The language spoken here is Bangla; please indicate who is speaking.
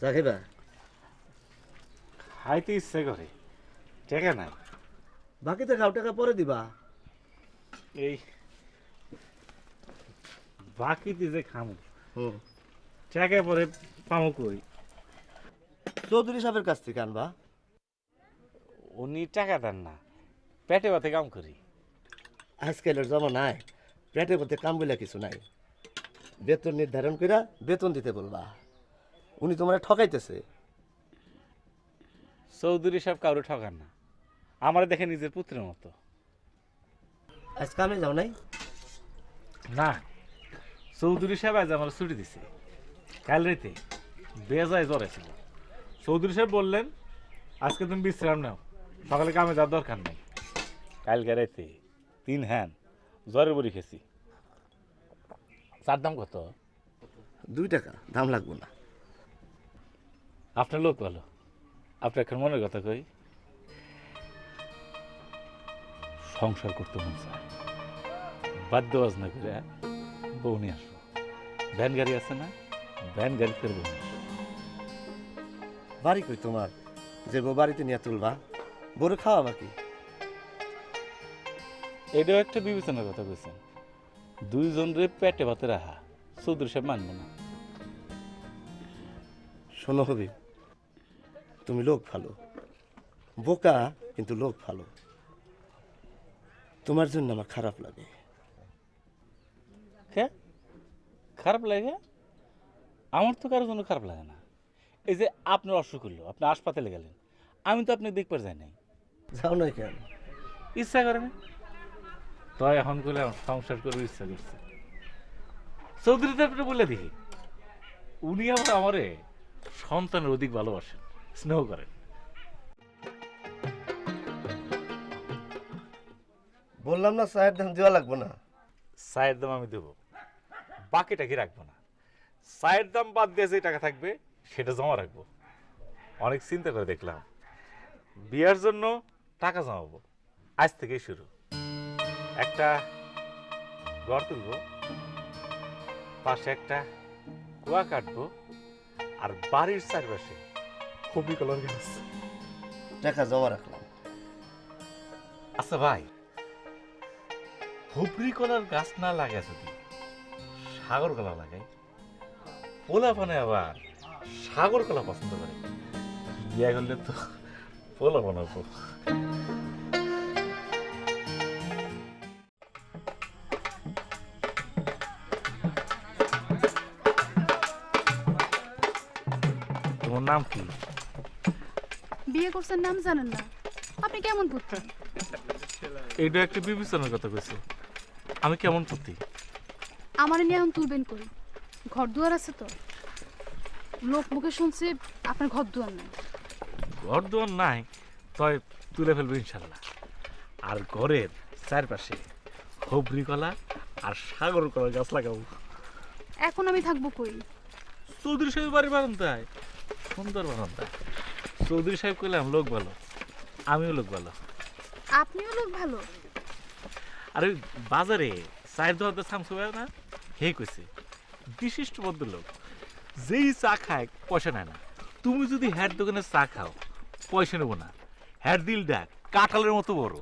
Speaker 1: চা খাইবা
Speaker 2: খাইতে ইচ্ছে করে। টাকা নাই।
Speaker 1: বাকিতে খাও টাকা পরে দিবা।
Speaker 2: এই বাকিতে যে খামু
Speaker 1: হুম।
Speaker 2: টাকা পরে পামো কই?
Speaker 1: চৌধুরী সাহেবের কাছ থেকে আনবা।
Speaker 2: উনি টাকা দেন না পেটে ভাতে কাম করি।
Speaker 1: আজকালের জমানায় পেটের মধ্যে কাম বলে কিছু নাই। বেতন নির্ধারণ কইরা বেতন দিতে বলবা। উনি তোমার ঠকাইতেছে।
Speaker 2: চৌধুরী সাহেব কারও ঠকান না। আমার দেখে নিজের পুত্রের মতো।
Speaker 1: আজ কামে যাও নাই?
Speaker 2: না চৌধুরী সাহেব আজ আমার ছুটি দিছে। কাল রাতে বেজায় জ্বর ছিল চৌধুরী সাহেব বললেন আজকে তুমি বিশ্রাম নাও সকালে কামে যাওয়ার দরকার নেই। কালকে রাতে তিন হ্যান জ্বরের বড়ি খেয়েছি। চার দাম কত?
Speaker 1: দুই টাকা দাম লাগবো না।
Speaker 2: আপনার লোক ভালো। আপনার এখন মনের কথা কই? সংসার করতে মন চায়। বাদ্য বাজনা করে বউ নিয়ে আসো। ভ্যান গাড়ি আছে না? ভ্যান গাড়ি করে বউ
Speaker 1: বাড়ি কই তোমার? যে বউ বাড়িতে নিয়ে তুলবা। বড় খাওয়া বাকি
Speaker 2: এটাও একটা বিবেচনার কথা কইছেন। দুইজন রে পেটে ভাতে রাহা চৌধুরী সাহেব মানবো না।
Speaker 1: শোনো হবি তুমি লোক ভালো। বোকা কিন্তু লোক ভালো। তোমার জন্য আমার খারাপ লাগে।
Speaker 2: কে? খারাপ লাগে? আমার তো কারোর জন্য খারাপ লাগে না। এই যে আপনার অসুখ হলো আপনি হাসপাতালে গেলেন আমি তো আপনি দেখবার যাই নাই।
Speaker 1: যাও না কেন?
Speaker 2: ইচ্ছা করে না? তো এখন করলে আমার সংসার করবে ইচ্ছা করছে। চৌধুরী আপনি বলে দেখি উনি আবার আমারে সন্তানের অধিক ভালোবাসেন। স্নেহ করেন
Speaker 1: বললাম না চায়ের দাম দেওয়া লাগবো না।
Speaker 2: চায়ের দাম আমি দেবো। বাকিটা কি রাখব না? চায়ের দাম বাদ দিয়ে যে টাকা থাকবে সেটা জমা রাখব। অনেক চিন্তা করে দেখলাম। বিয়ার জন্য টাকা জমাবো। আজ থেকেই শুরু। একটা ঘর তুলবো পাশে একটা কুয়া কাটবো আর বাড়ির চারপাশে কপি কলার গাছ
Speaker 1: টাকা জমা রাখলাম।
Speaker 2: আচ্ছা ভাই হুবরি কলার গাছ না লাগে যদি? সাগর কলা লাগাই পোলা পানে আবার সাগর কলা পছন্দ করে। বিয়ে করলে তো পোলা বানাবো। তোমার নাম কি?
Speaker 3: বিয়ে করছেন নাম জানেন না। আপনি কেমন পুত্র?
Speaker 2: এইটা একটা বিবেচনার কথা কইছে। আমি কেমন পুতি
Speaker 3: আমার নিয়ে এখন তুলবেন করি ঘর দুয়ার আছে তো? লোক মুখে শুনছি আপনার ঘর দুয়ার নাই।
Speaker 2: ঘর দুয়ার নাই তয় তুলে ফেলব ইনশাল্লাহ আর ঘরের চারপাশে হবরি কলা আর সাগর কলা গাছ লাগাবো।
Speaker 3: এখন আমি থাকব কই?
Speaker 2: চৌধুরী সাহেব বাড়ি বারান্দায় সুন্দর বারান্দায়। চৌধুরী সাহেব কইলাম লোক ভালো। আমিও লোক ভালো।
Speaker 3: আপনিও লোক ভালো।
Speaker 2: আর বাজারে চায়ের দোকানতে সামসু ভাই না? হে কইছে বিশিষ্ট ভদ্রলোক যেই চা খায় পয়সা নেয় না। তুমি যদি হ্যার দোকানে চা খাও পয়সা নেব না। হ্যার দিল ডাক কাঁঠালের মতো বড়।